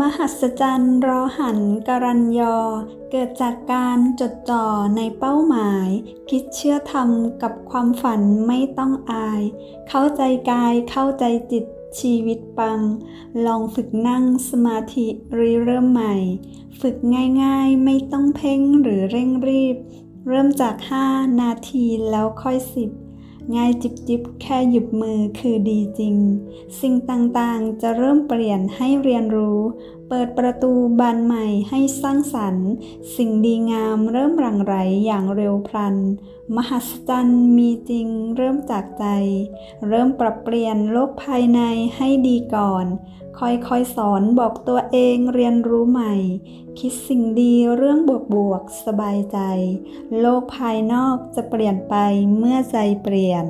มหัศจรรย์รอหันกรัญยอ เกิดจากการจดจ่อในเป้าหมาย คิดเชื่อทำกับความฝันไม่ต้องอาย เข้าใจกายเข้าใจจิตชีวิตปัง ลองฝึกนั่งสมาธิรีเริ่มใหม่ ฝึกง่ายๆไม่ต้องเพ่งหรือเร่งรีบ เริ่มจาก 5 นาทีแล้วค่อยสิบ ง่ายจิบจิบแค่หยุบมือคือดีจริง สิ่งต่างๆจะเริ่มเปลี่ยนให้เรียนรู้ เปิดประตูบานใหม่ให้สร้างสรรค์ สิ่งดีงามเริ่มหลั่งไหลอย่างเร็วพลัน มหัศจรรย์มีจริงเริ่มจากใจ เริ่มปรับเปลี่ยนโลกภายในให้ดีก่อน ค่อยๆสอนบอกตัวเองเรียนรู้ใหม่ คิดสิ่งดีเรื่องบวกๆสบายใจ โลกภายนอกจะเปลี่ยนไปเมื่อใจเปลี่ยน